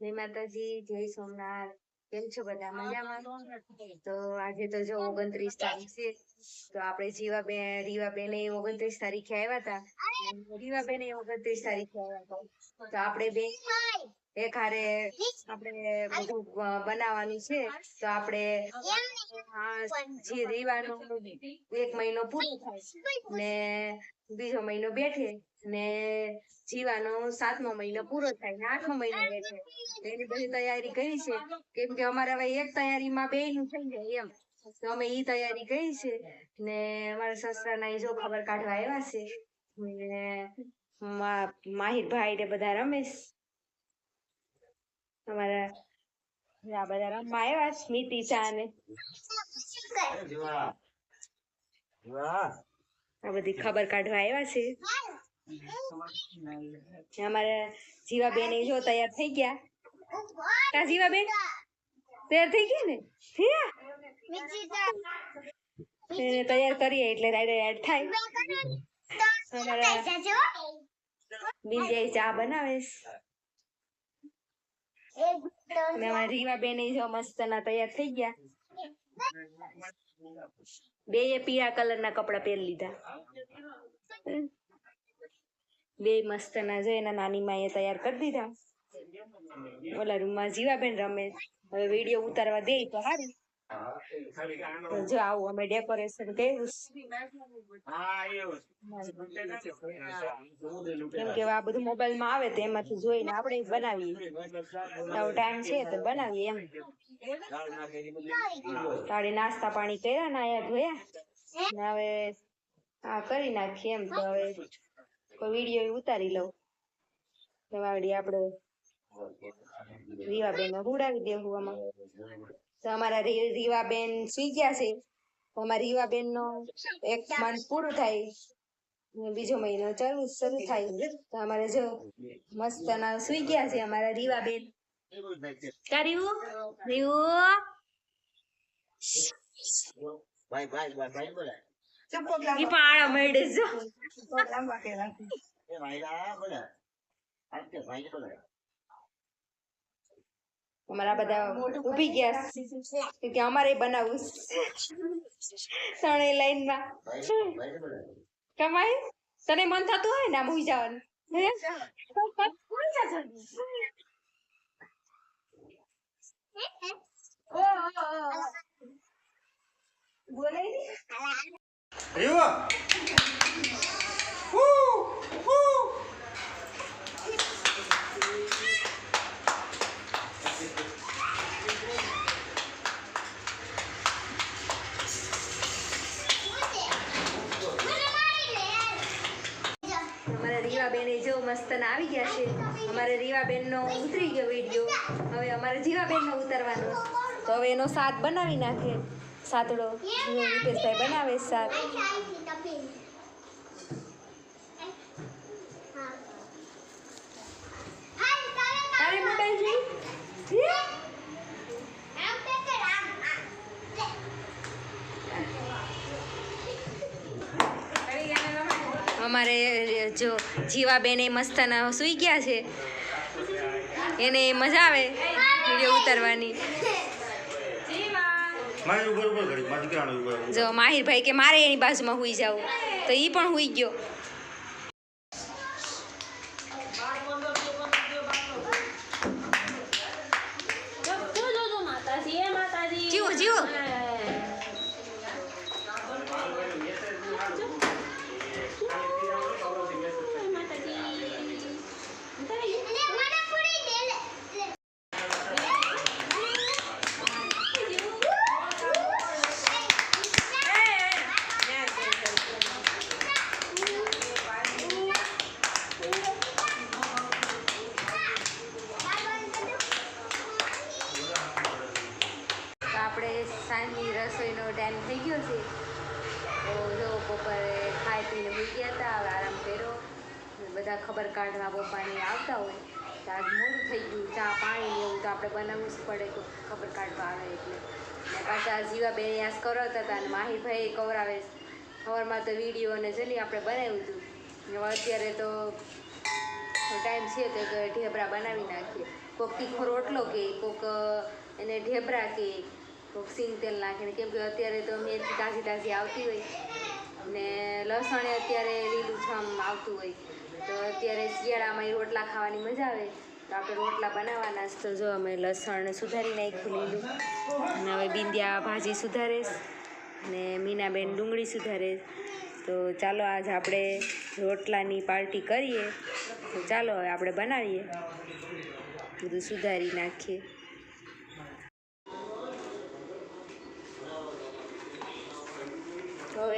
જય માતાજી જય સોમનાથ. કેમ છો બધા? મજામાં? તો આજે તો જો ઓગણત્રીસ તારીખ છે. તો આપણે જીવાબેન રીવાબેન એ ઓગણત્રીસ તારીખે આવ્યા હતા. રીવાબેન એ ઓગણત્રીસ તારીખે આવ્યા હતા. તો આપણે બે એક હારે આપણે બધું બનાવવાનું છે. તો આપણે જે રીવાનો એક મહિનો પૂરો થાય ને બીજો મહિનો બેઠે ને જીવાનો સાતમો મહિનો પૂરો થાય ને આઠમો મહિનો બેઠે. એની બધી તૈયારી કરી છે. કેમ કે અમારે હવે એક તૈયારીમાં બે નું થઈ જાય એમ. તો અમે ઈ તૈયારી કરી છે ને અમારા સસરાના ના જો ખબર કાઢવા આવ્યા છે ને માહિરભાઈ ને બધા રમેશ અમારા રમવા આવ્યા સ્મિતિ ને. આ બધી ખબર કાઢવા આવ્યા છે. અમારા જીવાબેન એ જો તૈયાર થઈ ગયા. કા જીવાબેન? તૈયાર થઈ ગયા ને? એને તૈયાર કરીએ એટલે રાઈડે એડ થાય. અમારા બિંજાઈ ચા બનાવે અમારા રીવાબેન બેન જો મસ્ત ના તૈયાર થઈ ગયા. બે એ પીળા કલર ના કપડા પહેરી લીધા. બે મસ્ત ના જો એના નાની માએ તૈયાર કરી દીધા. ઓલા રૂમમાં જીવાબેન રમે. હવે વીડિયો ઉતારવા દે તો સારું જો આવું અમે ડેકોરેશન કર્યું કેમ કે આ બધું મોબાઈલમાં આવે તો એમાંથી જોઈને આપણે બનાવીએ. આવો ટાઈમ છે તો બનાવીએ એમ. તાળી નાસ્તા પાણી કર્યા નાયા ધોયા. ને હવે આ કરી નાખીએ એમ. તો હવે કોઈ વીડિયો ઉતારી લઉં. તો વાળી આપણે રીવાબેન હુડાવી દેવું આમાં. તો અમારા રીવા રીવાબેન સુઈ ગયા છે. તો અમારા રીવાબેન નો એક મંથ પૂરો થાય. બીજો મહિનો ચાલુ શરૂ થાય. તો અમારે જો મસ્ત ના સુઈ ગયા છે અમારા રીવાબેન. કા રીવું? રીવું? ભાઈ ભાઈ ભાઈ ભાઈ બોલે. ઈ પાળા મળે જો. એ ભાઈ આ બોલે. ભાઈ બોલે. અમારા બધા ઊભી ગયા છે કે અમારે બનાવવું. ત્રણેય લાઈનમાં ભાઈ ભાઈ બોલે કમાઈ તને મન થતું હોય ને આમ હુઈ જવાનું હે? અમારા એ જો મસ્ત ના આવી ગયા છે. અમારે રીવાબેનનો ઉતરી ગયો વીડિયો હવે અમારે જીવાબેનનો ઉતરવાનો. તો હવે એનો સાથ બનાવી નાખે. સાતડો. રૂપેશભાઈ બનાવે છે શાક તારે મોબાઈલ જોઈ હે? અમારે જો જીવાબેન એ મસ્તના સુઈ ગયા છે. એને મજા આવે વીડિયો ઉતારવાની. જો માહિરભાઈ કે મારે એની બાજુમાં હુઈ જાવ. તો એ પણ હુઈ ગયો જીવો જીવો તો આપણે સાંજની રસોઈનો ટાઈમ થઈ ગયો છે તો જો બપોરે ખાઈ પીને હોઈ ગયા હતા હવે આરામ કર્યો બધા ખબર કાઢવા પપ્પાની આવતા હોય તો આજ મોડું થઈ ગયું ચા પાણી એવું તો આપણે બનાવવું જ પડે તો ખબર કાઢવા આવે એટલે ને પાછા જીવાબેન યાસ કરત હતા અને માહીભાઈ કવરાવે સવારમાં તો વીડિયો અને જલી આપણે બનાવ્યું હતું હવે અત્યારે તો ટાઈમ છે તો ઢેબરા બનાવી નાખીએ કોક તીખો રોટલો કે કોક એને ઢેબરા કે સિંગ તેલ નાખીને, કેમ કે અત્યારે તો મેથી તાજી તાજી આવતી હોય. ને લસણ અત્યારે લીલું છમ આવતું હોય. તો અત્યારે શિયાળામાં એ રોટલા ખાવાની મજા આવે. તો આપણે રોટલા બનાવવાના છે. તો જો અમે લસણ સુધારી નાખ્યું લીલું. અને હવે બિંદિયા ભાજી સુધારે ને મીનાબેન ડુંગળી સુધારે તો ચાલો આજ આપણે રોટલાની પાર્ટી કરીએ. તો ચાલો હવે આપણે બનાવીએ. બધું સુધારી નાખીએ.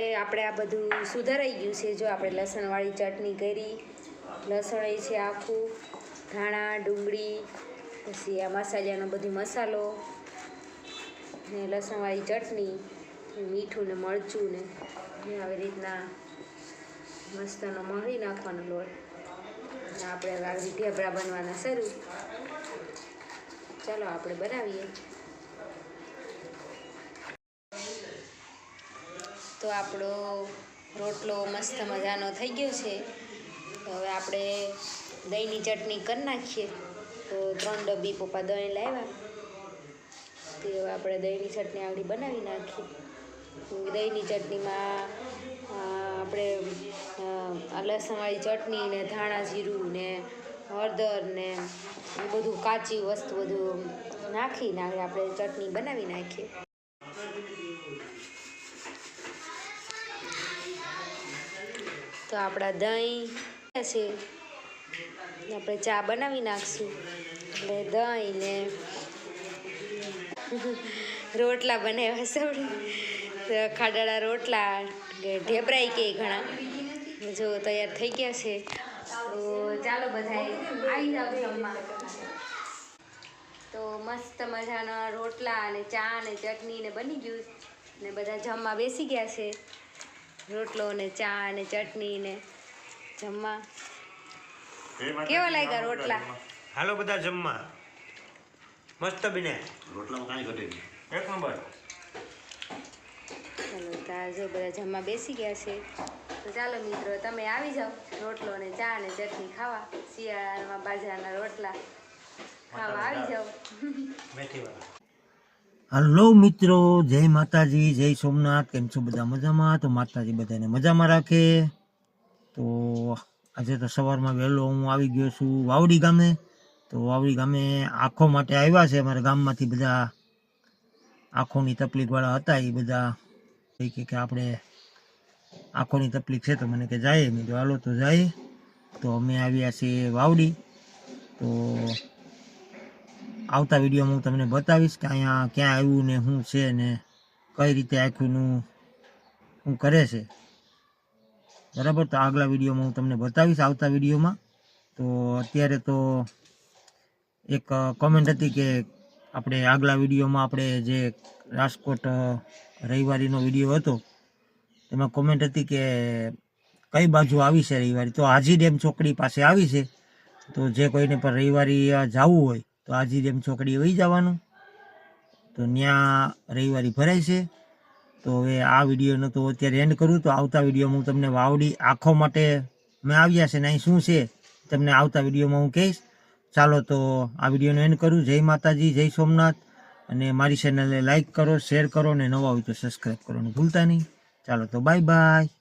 હવે આપણે આ બધું સુધારાઈ ગયું છે. જો આપણે લસણવાળી ચટણી કરી, લસણ એ છે આખું, ધાણા, ડુંગળી, પછી આ મસાલાનો બધી મસાલો ને લસણવાળી ચટણી મીઠું ને મરચું ને આવી રીતના મસ્તનો મળી નાખવાનો લોટ. અને આપણે હવે આવી ઢેબરા બનવાના શરૂ. ચાલો આપણે બનાવીએ. તો આપણો રોટલો મસ્ત મજાનો થઈ ગયો છે. તો હવે આપણે દહીંની ચટણી કરી નાખીએ. તો ત્રણ ડબ્બી પપ્પા દહીં લાવ્યા. તે હવે આપણે દહીંની ચટણી આવડી બનાવી નાખીએ. દહીંની ચટણીમાં આપણે લસણવાળી ચટણી ને ધાણા જીરું ને હળદર ને બધું કાચી વસ્તુ બધું આગળ આપણે ચટણી બનાવી નાખીએ. તો આપણા દહીં છે. આપણે ચા બનાવી નાખશું. એટલે દહીં ને રોટલા બનાવ્યા સૌડે ખાડાળા રોટલા ઢેબરાઈ કે ઘણા. જો તૈયાર થઈ ગયા છે. તો ચાલો બધા આવી તો મસ્ત મજાના રોટલા અને ચા અને ચટણી ને બની ગયું. ને બધા જમવા બેસી ગયા છે. રોટલો ને ચા ને ચટણી ને જમવા. કેવા લાગ્યા રોટલા? હાલો બધા જમવા. મસ્ત બીને. રોટલામાં કાંઈ ઘટે એક નંબર. ચાલો તાર જો બધા જમવા બેસી ગયા છે. તો ચાલો મિત્રો તમે આવી જાઓ. રોટલો ને ચા ને ચટણી ખાવા. શિયાળામાં બાજરાના રોટલા ખાવા આવી જાઓ. મેથી વાળા હલો મિત્રો, જય માતાજી, જય સોમનાથ, કેમ છો બધા મજામાં? તો માતાજી બધાને મજામાં રાખે. તો આજે તો સવારમાં વહેલો હું આવી ગયો છું વાવડી ગામે. તો વાવડી ગામે આંખો માટે આવ્યા છે. અમારા ગામમાંથી બધા આંખોની તકલીફવાળા હતા. એ બધા એ કે કે આપણે આંખોની તકલીફ છે તો મને કે જાય. મેં હાલો તો જાય. તો અમે આવ્યા છીએ વાવડી. તો આવતા વિડીયોમાં હું તમને બતાવીશ કે અહીંયા ક્યાં આવ્યું ને શું છે ને કઈ રીતે આખુંનું શું કરે છે. બરાબર? તો આગલા વિડીયોમાં હું તમને બતાવીશ આવતા વિડીયોમાં તો અત્યારે તો એક કોમેન્ટ હતી કે આપણે આગલા વિડીયોમાં આપણે જે રાજકોટ રવિવારીનો વીડિયો હતો, એમાં કોમેન્ટ હતી કે કઈ બાજુ આવી છે રવિવારી? તો હાજી ડેમ ચોકડી પાસે આવી છે. તો જે કોઈને પણ રવિવારી જવું હોય તો હાજી રેમ ચોકડી વહી જવાનું. તો ત્યાં રવિવારી ભરાય છે. તો હવે આ વિડીયોનો તો અત્યારે એન્ડ કરું. તો આવતા વિડીયોમાં હું તમને વાવડી આંખો માટે મેં આવ્યા છે ને અહીં શું છે તમને આવતા વિડીયોમાં હું કહીશ. ચાલો તો આ વિડીયોનો એન્ડ કરું. જય માતાજી, જય સોમનાથ. અને મારી ચેનલને લાઇક કરો શેર કરો ને નવા હોય તો સબસ્ક્રાઈબ કરો ભૂલતા નહીં. ચાલો તો બાય બાય